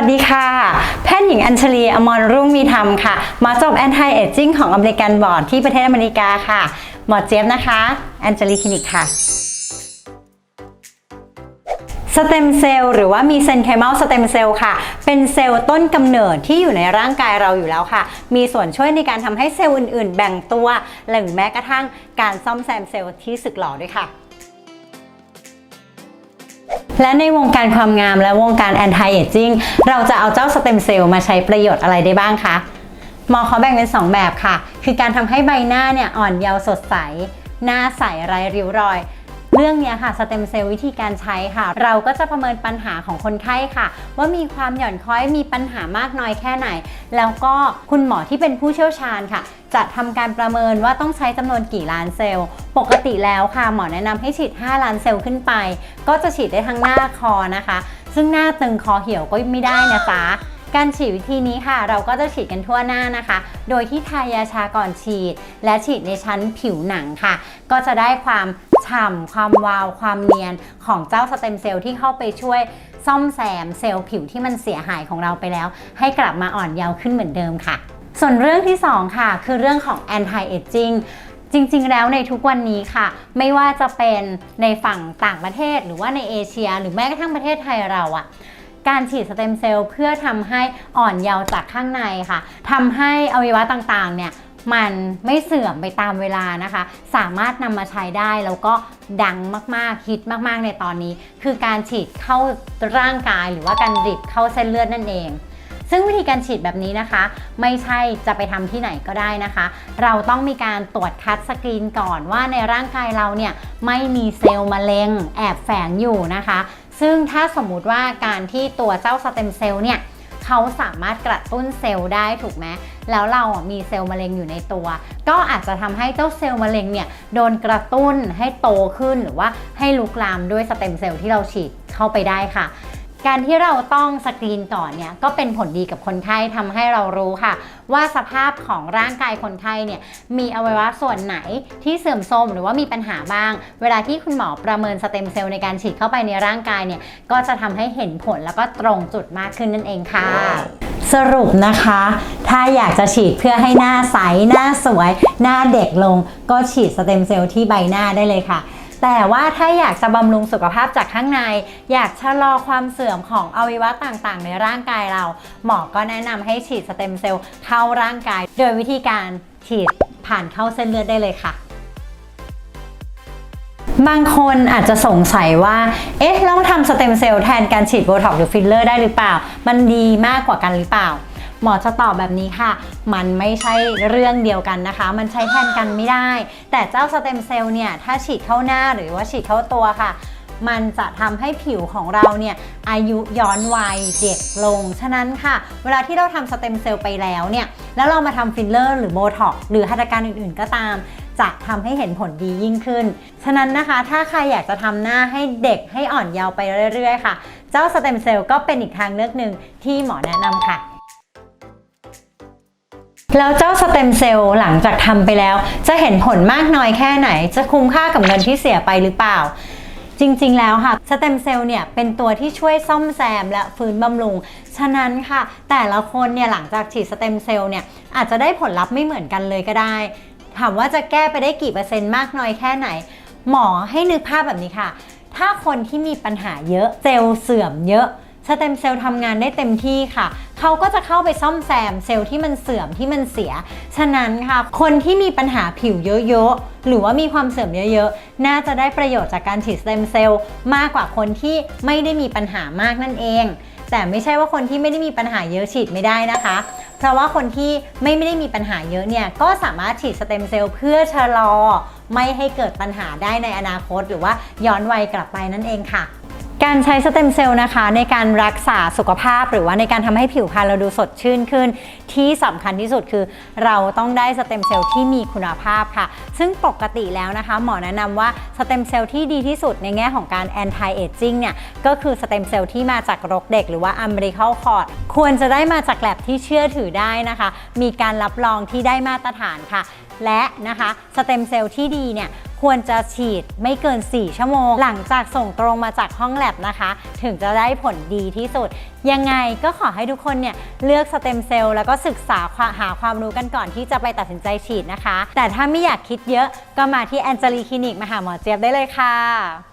วัสดีค่ะ แพทย์หญิงอัญชลี อมรรุ่งมีธรรมค่ะ มาจบ Anti Aging ของอเมริกันบอร์ดที่ประเทศอเมริกาค่ะ หมอเจี๊ยบนะคะ แอนเจลีคลินิกค่ะสเต็มเซลล์หรือว่ามีเซนเคมัลสเต็มเซลล์ค่ะ เป็นเซลล์ต้นกำเนิดที่อยู่ในร่างกายเราอยู่แล้วค่ะ มีส่วนช่วยในการทำให้เซลล์อื่น ๆ แบ่งตัวหรือแม้กระทั่งการซ่อมแซมเซลล์ที่สึกหรอด้วยค่ะ และในวงการความงามและวงการ anti aging เราจะเอาเจ้าสเต็มเซลล์มาใช้ประโยชน์อะไรได้บ้างคะหมอเขาแบ่งเป็น 2 แบบค่ะ คือการทำให้ใบหน้าเนี่ยอ่อนเยาว์สดใส หน้าใสไร้ริ้วรอย เรื่องนี้ค่ะสเต็มเซลล์วิธีการใช้ค่ะ เราก็จะประเมินปัญหาของคนไข้ค่ะ ว่ามีความหย่อนคล้อยมีปัญหามากน้อยแค่ไหน แล้วก็คุณหมอที่เป็นผู้เชี่ยวชาญค่ะ จะทำการประเมินว่าต้องใช้จำนวนกี่ล้านเซลล์ ปกติแล้วค่ะหมอแนะนำให้ฉีด 5 ล้านเซลล์ขึ้นไป ก็จะฉีดได้ทั้งหน้าคอนะคะ ซึ่งหน้าตึงคอเหี่ยวก็ไม่ได้นะคะ การฉีดวิธีนี้ค่ะ เราก็จะฉีดกันทั่วหน้านะคะ โดยที่ทายาชาก่อนฉีด และฉีดในชั้นผิวหนังค่ะ ก็จะได้ความฉ่ำความวาว ความเนียนของเจ้าสเต็มเซลล์ที่เข้าไปช่วยซ่อมแซมเซลล์ผิวที่มันเสียหายของเราไปแล้ว ให้กลับมาอ่อนเยาว์ขึ้นเหมือนเดิมค่ะ ส่วนเรื่องที่ 2 ค่ะ คือเรื่องของ anti aging จริงๆ แล้วในทุกวันนี้ค่ะ ไม่ว่าจะเป็นในฝั่งต่างประเทศหรือว่าในเอเชีย หรือแม้กระทั่งประเทศไทยเราอะ การฉีดสเต็มเซลล์เพื่อทำให้อ่อนเยาว์จากข้างในค่ะทำให้อวัยวะต่างๆ เนี่ยมันไม่เสื่อมไปตามเวลานะคะ สามารถนำมาใช้ได้แล้วก็ดังมากๆ ฮิตมากๆในตอนนี้ คือการฉีดเข้าร่างกายหรือว่าการดริบเข้าเส้นเลือดนั่นเอง ซึ่งวิธีการฉีดแบบนี้นะคะ ไม่ใช่จะไปทำที่ไหนก็ได้นะคะ เราต้องมีการตรวจคัดสกรีนก่อนว่าในร่างกายเราเนี่ยไม่มีเซลล์มะเร็งแอบแฝงอยู่นะคะ ซึ่งถ้าสมมุติว่าการที่ตัวเจ้าสเต็มเซลล์เนี่ยเขาสามารถกระตุ้นเซลล์ได้ถูกไหมแล้วเรามีเซลล์มะเร็งอยู่ในตัว ก็อาจจะทำให้เจ้าเซลล์มะเร็งเนี่ยโดนกระตุ้นให้โตขึ้นหรือว่าให้ลุกลามด้วยสเต็มเซลล์ที่เราฉีดเข้าไปได้ค่ะ การที่เราต้องสกรีนก่อนเนี่ยก็เป็นผลดีกับคนไข้ทำให้เรารู้ค่ะ ว่าสภาพของร่างกายคนไข้เนี่ยมีอวัยวะส่วนไหนที่เสื่อมโทรมหรือว่ามีปัญหาบ้าง เวลาที่คุณหมอประเมินสเต็มเซลล์ในการฉีดเข้าไปในร่างกายเนี่ยก็จะทำให้เห็นผลแล้วก็ตรงจุดมากขึ้นนั่นเองค่ะ สรุปนะคะ ถ้าอยากจะฉีดเพื่อให้หน้าใสหน้าสวย หน้าเด็กลง ก็ฉีดสเต็มเซลล์ที่ใบหน้าได้เลยค่ะ แต่ว่าถ้าอยากจะบำรุงสุขภาพจากข้างใน อยากชะลอความเสื่อมของอวัยวะต่างๆ ในร่างกายเรา หมอก็แนะนำให้ฉีดสเต็มเซลล์เข้าร่างกาย โดยวิธีการฉีดผ่านเข้าเส้นเลือดได้เลยค่ะ บางคนอาจจะสงสัยว่า เอ๊ะ เราทำสเต็มเซลล์แทนการฉีดโบท็อกหรือฟิลเลอร์ได้หรือเปล่า มันดีมากกว่ากันหรือเปล่า หมอจะตอบแบบนี้ค่ะ มันไม่ใช่เรื่องเดียวกันนะคะ มันใช้แทนกันไม่ได้ แต่เจ้าสเต็มเซลล์เนี่ยถ้าฉีดเข้าหน้าหรือว่าฉีดเข้าตัวค่ะมันจะทำให้ผิวของเราเนี่ยอายุย้อนวัยเด็กลง ฉะนั้นค่ะ เวลาที่เราทำสเต็มเซลล์ไปแล้วเนี่ย แล้วเรามาทำฟิลเลอร์หรือโบท็อกหรือหัตถการอื่นๆก็ตาม จะทำให้เห็นผลดียิ่งขึ้น ฉะนั้นนะคะ ถ้าใครอยากจะทำหน้าให้เด็กให้อ่อนเยาว์ไปเรื่อยๆ ค่ะ เจ้าสเต็มเซลล์ก็เป็นอีกทางเลือกหนึ่งที่หมอแนะนำค่ะ แล้วเจ้าสเต็มเซลล์หลังจากทำไปแล้ว จะเห็นผลมากน้อยแค่ไหน จะคุ้มค่ากับเงินที่เสียไปหรือเปล่า จริงๆแล้วค่ะสเต็มเซลล์เนี่ยเป็นตัวที่ช่วยซ่อมแซมและฟื้นบำรุง ฉะนั้นค่ะ แต่ละคนเนี่ยหลังจากฉีดสเต็มเซลล์เนี่ยอาจจะได้ผลลัพธ์ไม่เหมือนกันเลยก็ได้ ถามว่าจะแก้ไปได้กี่เปอร์เซ็นต์มากน้อยแค่ไหน หมอให้นึกภาพแบบนี้ค่ะ ถ้าคนที่มีปัญหาเยอะเซลล์เสื่อมเยอะสเต็มเซลล์ทำงานได้เต็มที่ค่ะ เขาก็จะเข้าไปซ่อมแซมเซลล์ที่มันเสื่อมที่มันเสีย ฉะนั้นค่ะ คนที่มีปัญหาผิวเยอะๆ หรือว่ามีความเสื่อมเยอะๆ น่าจะได้ประโยชน์จากการฉีดสเต็มเซลล์มากกว่าคนที่ไม่ได้มีปัญหามากนั่นเอง แต่ไม่ใช่ว่าคนที่ไม่ได้มีปัญหาเยอะฉีดไม่ได้นะคะ เพราะว่าคนที่ไม่ได้มีปัญหาเยอะเนี่ยก็สามารถฉีดสเต็มเซลล์เพื่อชะลอ ไม่ให้เกิดปัญหาได้ในอนาคต หรือว่าย้อนวัยกลับไปนั่นเองค่ะ การใช้สเต็มเซลล์นะคะ ในการรักษาสุขภาพหรือว่าในการทำให้ผิวพรรณเราดูสดชื่นขึ้น ที่สำคัญที่สุดคือ เราต้องได้สเต็มเซลล์ที่มีคุณภาพค่ะ ซึ่งปกติแล้วนะคะ หมอแนะนำว่าสเต็มเซลล์ที่ดีที่สุดในแง่ของการ anti aging เนี่ยก็คือสเต็มเซลล์ที่มาจากรกเด็กหรือว่า umbilical cord ควรจะได้มาจากแลบที่เชื่อถือได้นะคะ มีการรับรองที่ได้มาตรฐานค่ะและนะคะสเต็มเซลล์ที่ดีเนี่ย ควรจะฉีดไม่เกิน 4 ชั่วโมง หลังจากส่งตรงมาจากห้องแลบนะคะ ถึงจะได้ผลดีที่สุด ยังไงก็ขอให้ทุกคนเนี่ยเลือกสเต็มเซลล์แล้วก็ศึกษาหาความรู้กันก่อนที่จะไปตัดสินใจฉีดนะคะ แต่ถ้าไม่อยากคิดเยอะก็มาที่แอนเจลีคลินิกมหาหมอเจี๊ยบได้เลยค่ะ